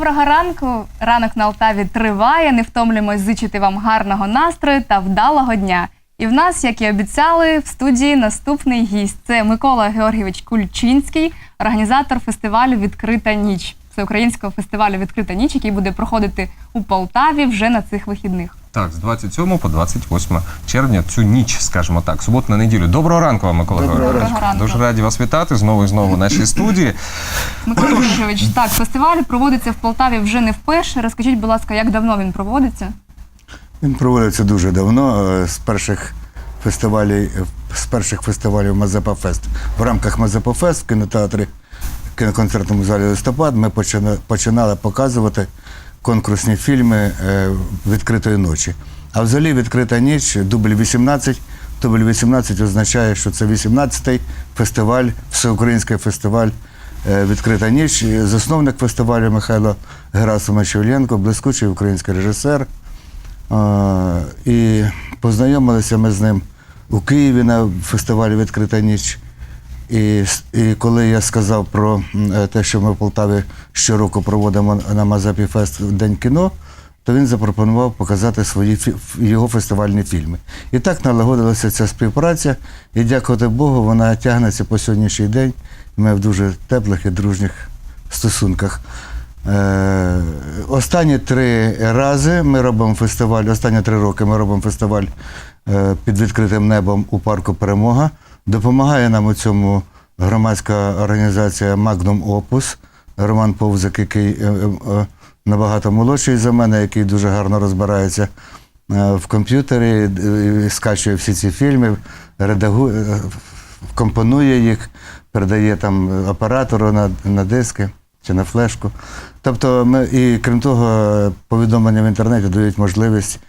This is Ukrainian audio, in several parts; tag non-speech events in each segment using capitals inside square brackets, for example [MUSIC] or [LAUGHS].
Доброго ранку! Ранок на Алтаві триває. Не втомлюємось зичити вам гарного настрою та вдалого дня. І в нас, як і обіцяли, в студії наступний гість. Це Микола Георгійович Кульчинський, організатор фестивалю Відкрита ніч всеукраїнського фестивалю Відкрита ніч, який буде проходити у Полтаві вже на цих вихідних. Так, з 27 по 28 червня цю ніч, скажімо так, суботу на неділю. Доброго ранку вам, Микола Доброго Георгійович. ранку. Дуже раді вас вітати знову і знову в нашій студії. Микола Георгійович, так, фестиваль проводиться в Полтаві вже не вперше. Розкажіть, будь ласка, як давно він проводиться? Він проводиться дуже давно. е, З перших фестивалів, з перших фестивалів Мазепа Фест. В рамках Мазепа Фест в кінотеатрі, кіноконцертному залі листопад ми почина- починали показувати конкурсні фільми е, відкритої ночі. А взагалі відкрита ніч, дубль 18. Дубль 18 означає, що це 18-й фестиваль, всеукраїнський фестиваль е, Відкрита ніч. Засновник фестивалю Михайло Герасимович Євленко, блискучий український режисер. І познайомилися ми з ним у Києві на фестивалі Відкрита ніч. І, і коли я сказав про е, те, що ми в Полтаві щороку проводимо на Мазепі Фест День кіно, то він запропонував показати свої його фестивальні фільми. І так налагодилася ця співпраця, і дякувати Богу, вона тягнеться по сьогоднішній день. Ми в дуже теплих і дружніх стосунках. Е, останні три рази ми робимо фестиваль, останні три роки ми робимо фестиваль е, під відкритим небом у парку Перемога. Допомагає нам у цьому громадська організація Magnum Opus. Роман Повзик, який е, е, е, набагато молодший за мене, який дуже гарно розбирається в комп'ютері, скачує всі ці фільми, редагує, компонує їх, передає там оператору на, на диски чи на флешку. Тобто, ми, і крім того, повідомлення в інтернеті дають можливість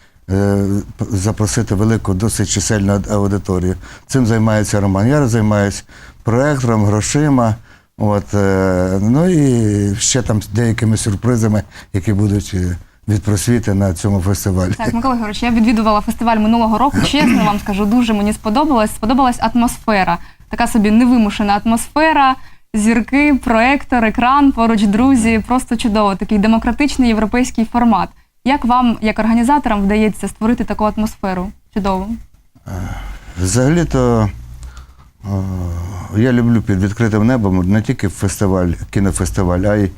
запросити велику, досить чисельну аудиторію. Цим займається Роман. Я займаюся проектором, грошима. От, е, ну і ще там деякими сюрпризами, які будуть е, від просвіти на цьому фестивалі. Так, Микола Георгійович, я відвідувала фестиваль минулого року. Чесно вам скажу, дуже мені сподобалось. Сподобалась атмосфера. Така собі невимушена атмосфера, зірки, проектор, екран, поруч друзі. Просто чудово. Такий демократичний європейський формат. Як вам, як організаторам, вдається створити таку атмосферу? Чудово. Взагалі-то я люблю під відкритим небом не тільки фестиваль, кінофестиваль, а й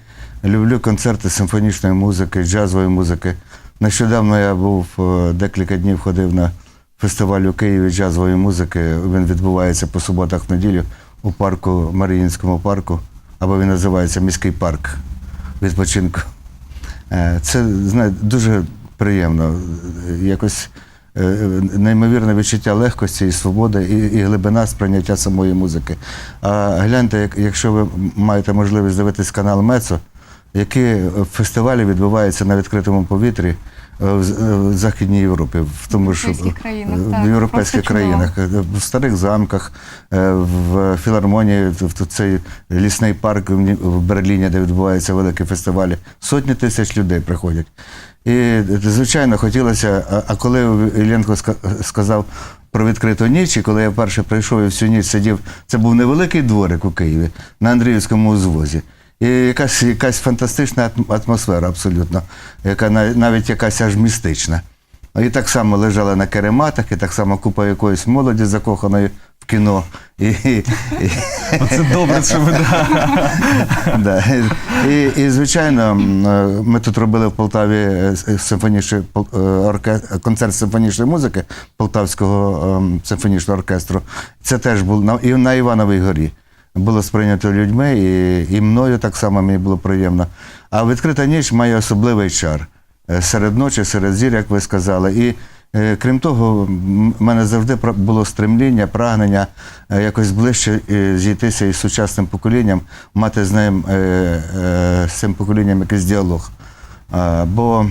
люблю концерти симфонічної музики, джазової музики. Нещодавно я був е, декілька днів ходив на фестиваль у Києві джазової музики. Він відбувається по суботах в неділю у парку, Маріїнському парку, або він називається міський парк відпочинку. Е, Це знаєте, дуже приємно. Якось е, неймовірне відчуття легкості і свободи, і, і глибина сприйняття самої музики. А гляньте, якщо ви маєте можливість дивитись канал Мецо, які фестивалі відбуваються на відкритому повітрі е, в е, в Західній Європі, в тому ж в європейських країнах, е, в старих замках, е, в філармонії, в цей лісний парк в Берліні, де відбуваються великі фестивалі. Сотні тисяч людей приходять. І, е, звичайно, хотілося, а- коли Ілленко ска- сказав про відкриту ніч, і коли я вперше прийшов і всю ніч сидів, це був невеликий дворик у Києві на Андріївському узвозі. І якась, якась фантастична атмосфера абсолютно, яка навіть якась аж містична. І так само лежали на керематах, і так само купа якоїсь молоді закоханої в кіно. І, і, і, Оце добре, що ви да. [LAUGHS] да. і, і, звичайно, е, ми тут робили в Полтаві е, симфонічний е, концерт симфонічної музики Полтавського ем, симфонічного оркестру. Це теж був на, і на Івановій горі. Було сприйнято людьми, і, і мною так само мені було приємно. А відкрита ніч має особливий чар. Е, Серед ночі, серед зір, як ви сказали. І е, крім того, в мене завжди було стремління, прагнення е, якось ближче зійтися із сучасним поколінням, мати з ним з цим поколінням якийсь діалог. Бо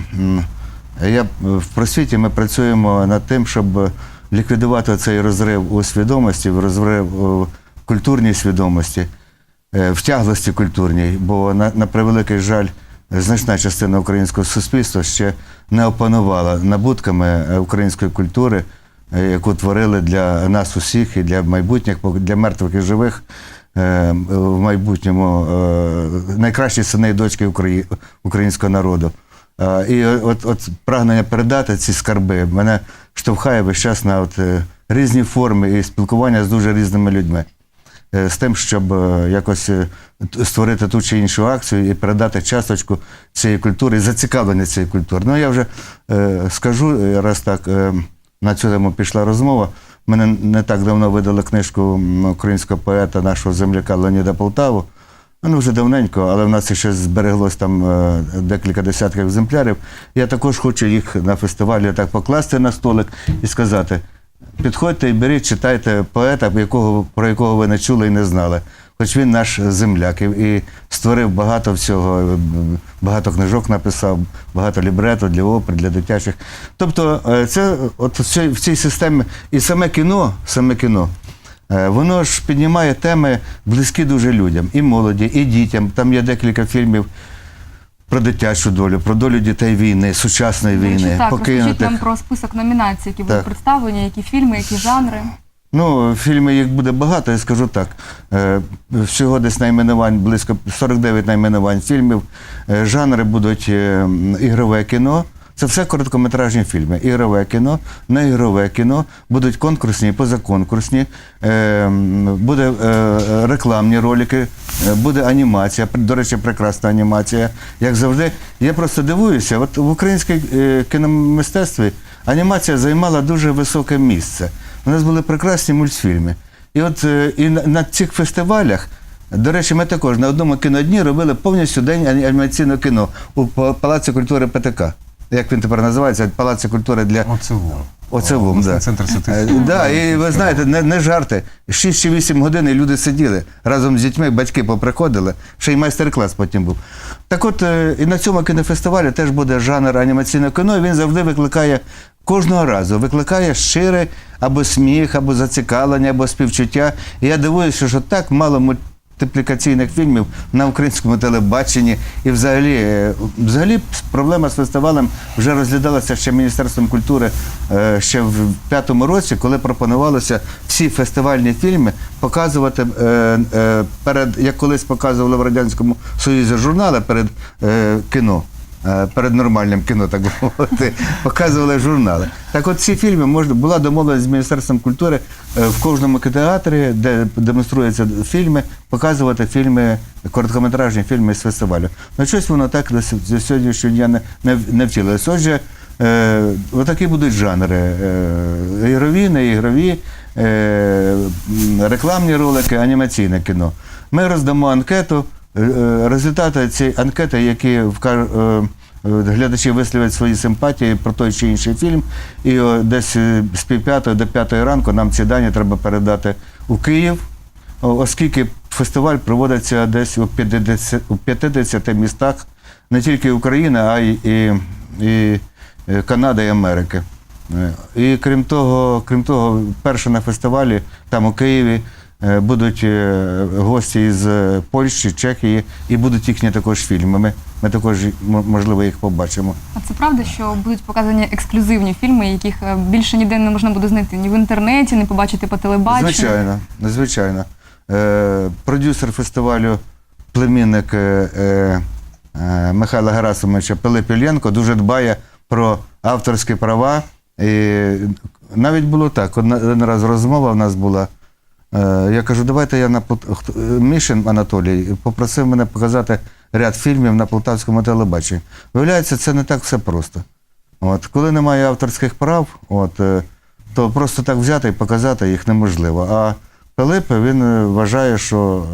я в просвіті ми працюємо над тим, щоб ліквідувати цей розрив у свідомості, розрив культурній свідомості, е, в тяглості культурній, бо на, на превеликий жаль, значна частина українського суспільства ще не опанувала набутками е, української культури, е, яку творили для нас усіх і для майбутніх, для мертвих і живих в майбутньому найкращі сини і дочки українського народу. І от, от прагнення передати ці скарби мене штовхає весь час на от, різні форми і спілкування з дуже різними людьми. Е, З тим, щоб е, якось е, створити ту чи іншу акцію і передати часточку цієї культури, зацікавлення цієї культури. Ну я вже скажу, раз так на цю тему пішла розмова. Мене не так давно видали книжку українського поета, нашого земляка Леоніда Полтаву. Ну, вже давненько, але в нас ще збереглось там декілька десятків екземплярів. Я також хочу їх на фестивалі так покласти на столик і сказати: підходьте і беріть, читайте поета, якого, про якого ви не чули і не знали. Хоч він наш земляк і, створив багато всього, е, багато книжок написав, багато лібрету для опер, для дитячих. Тобто, е, це от в цій, в цій системі і саме кіно, саме кіно. Е, Воно ж піднімає теми близькі дуже людям, і молоді, і дітям. Там є декілька фільмів про дитячу долю, про долю дітей війни, сучасної До речі, війни, так, розкажіть покинутих. нам про список номінацій, які будуть Так. представлені, які фільми, які жанри. Ну, фільмів їх буде багато, я скажу так. Е, Всього десь найменувань, близько 49 найменувань фільмів. Е, Жанри будуть е, м, ігрове кіно. Це все короткометражні фільми. Ігрове кіно, неігрове кіно, будуть конкурсні, позаконкурсні, е, буде е, рекламні ролики, е, буде анімація. До речі, прекрасна анімація. Як завжди, я просто дивуюся, от в українській кіномистецтві анімація займала дуже високе місце. У нас були прекрасні мультфільми. І от і на, цих фестивалях, до речі, ми також на одному кінодні робили повністю день ані- анімаційного кіно у Палаці культури ПТК. Як він тепер називається? Палаці культури для Оце вон. Оце да. центр Е. Да, і ви знаєте, не, не жарти. 6 чи 8 годин і люди сиділи разом з дітьми, батьки поприходили, ще й майстер-клас потім був. Так от, е, і на цьому кінофестивалі теж буде жанр анімаційного кіно, і він завжди викликає кожного разу, викликає щире або сміх, або зацікавлення, або співчуття. І я дивуюся, що так мало мультиплікаційних фільмів на українському телебаченні. І взагалі, е, взагалі проблема з фестивалем вже розглядалася ще Міністерством культури е, ще в п'ятому році, коли пропонувалося всі фестивальні фільми показувати е, перед, як колись показували в Радянському Союзі журнали перед кіно. Е, Перед нормальним кіно, так би мовити, [LAUGHS] показували журнали. Так от ці фільми можна була домовленість з Міністерством культури е, в кожному кінотеатрі, де демонструються фільми, показувати фільми, короткометражні фільми з фестивалю. Ну щось воно так до сьогоднішнього дня не, не втілилось. Отже, е, отакі будуть жанри: е, ігрові, неігрові, е, рекламні ролики, анімаційне кіно. Ми роздамо анкету. Е, е, Результати цієї анкети, які е, глядачі висловлять свої симпатії про той чи інший фільм, і десь з півп'ятої до п'ятої ранку нам ці дані треба передати у Київ, оскільки фестиваль проводиться десь у 50, у 50 містах не тільки України, а й і, і Канади і Америки. І крім того, крім того, перше на фестивалі там у Києві будуть е, гості із е, Польщі, Чехії, і будуть їхні також фільми. Ми, ми також, можливо, їх побачимо. А це правда, що будуть показані ексклюзивні фільми, яких е, більше ніде не можна буде знайти ні в інтернеті, ні побачити по телебаченню. Звичайно, звичайно. Е, продюсер фестивалю, племінник е, е, е, Михайла Герасимовича Пилип Іллєнко дуже дбає про авторські права. І навіть було так, один раз розмова в нас була. Е, Я кажу, давайте я на е, Мішин Анатолій попросив мене показати ряд фільмів на полтавському телебаченні. Виявляється, це не так все просто. От, коли немає авторських прав, от, е, то просто так взяти і показати їх неможливо. А Пилип він вважає, що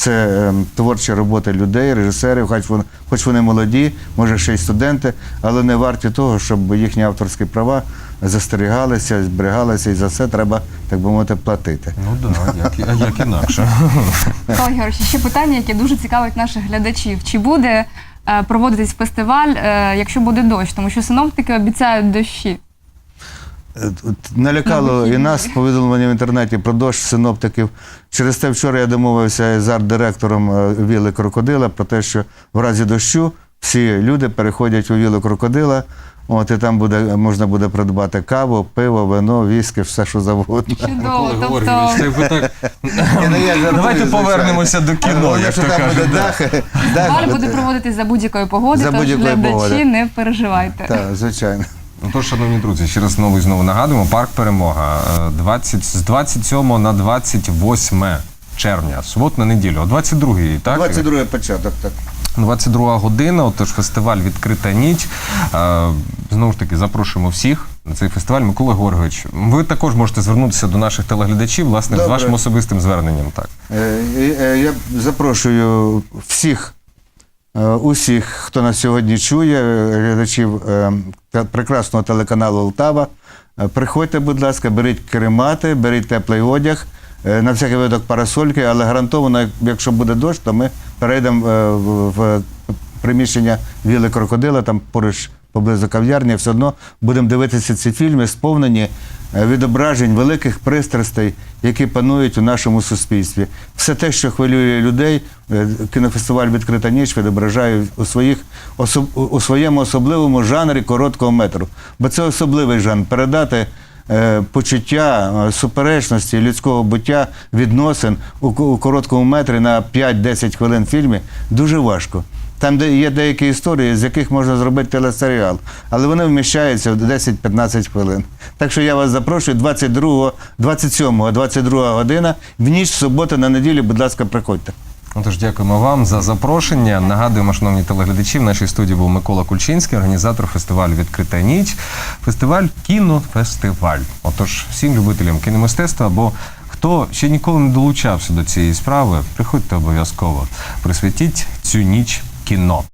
це е, творчі роботи людей, режисерів, хоч вони, хоч вони молоді, може ще й студенти, але не варті того, щоб їхні авторські права застерігалися, зберігалися, і за це треба, так би мовити, платити. Ну так, да, як, як інакше. [LAUGHS] Микола Георгійович, ще питання, яке дуже цікавить наших глядачів. Чи буде е, проводитись фестиваль, е, якщо буде дощ? Тому що синоптики обіцяють дощі. Е, Налякало і нас повідомлення в інтернеті про дощ синоптиків. Через те вчора я домовився з арт-директором е, Віли Крокодила про те, що в разі дощу всі люди переходять у віло крокодила. От і там буде можна буде придбати каву, пиво, вино, віскі, все що завгодно. Чудово. Тобто так ну, Давайте повернемося до кіно, як якщо то там буде кажуть. дах буде проводитись за будь-якої погоди, За тож будь-якої глядачі погоди. не переживайте. Так, звичайно. Ну то, шановні друзі, ще раз знову і знову нагадуємо, парк Перемога е, 20, з 27 на 28 червня, суботу на неділю, о 22-й, так? 22 початок, так. 22 година, отож фестиваль Відкрита ніч. Е, Знову ж таки, запрошуємо всіх на цей фестиваль. Микола Георгійович, ви також можете звернутися до наших телеглядачів, власне, з Добре. вашим особистим зверненням. Так. Е, е, Я запрошую всіх, е, усіх, хто нас сьогодні чує, е, глядачів е, прекрасного телеканалу Лтава. Е, Приходьте, будь ласка, беріть керемати, беріть теплий одяг, е, на всякий випадок парасольки, але гарантовано, якщо буде дощ, то ми перейдемо е, в приміщення Віли Крокодила, там поруч поблизу кав'ярні, все одно будемо дивитися ці фільми, сповнені е, відображень великих пристрастей, які панують у нашому суспільстві. Все те, що хвилює людей, е, кінофестиваль Відкрита ніч відображає у, своїх, у- своєму особливому жанрі короткого метру. Бо це особливий жанр. Передати е, почуття суперечності людського буття, відносин у короткому метрі на 5-10 хвилин фільмі дуже важко. Там де є деякі історії, з яких можна зробити телесеріал, але вони вміщаються в 10-15 хвилин. Так що я вас запрошую 22, 27, 22 година в ніч суботи на неділю, будь ласка, приходьте. Отож, дякуємо вам за запрошення. Нагадуємо, шановні телеглядачі, в нашій студії був Микола Кульчинський, організатор фестивалю Відкрита ніч. Фестиваль кінофестиваль. Отож, всім любителям кіномистецтва або хто ще ніколи не долучався до цієї справи, приходьте обов'язково. Присвятіть цю ніч кіно.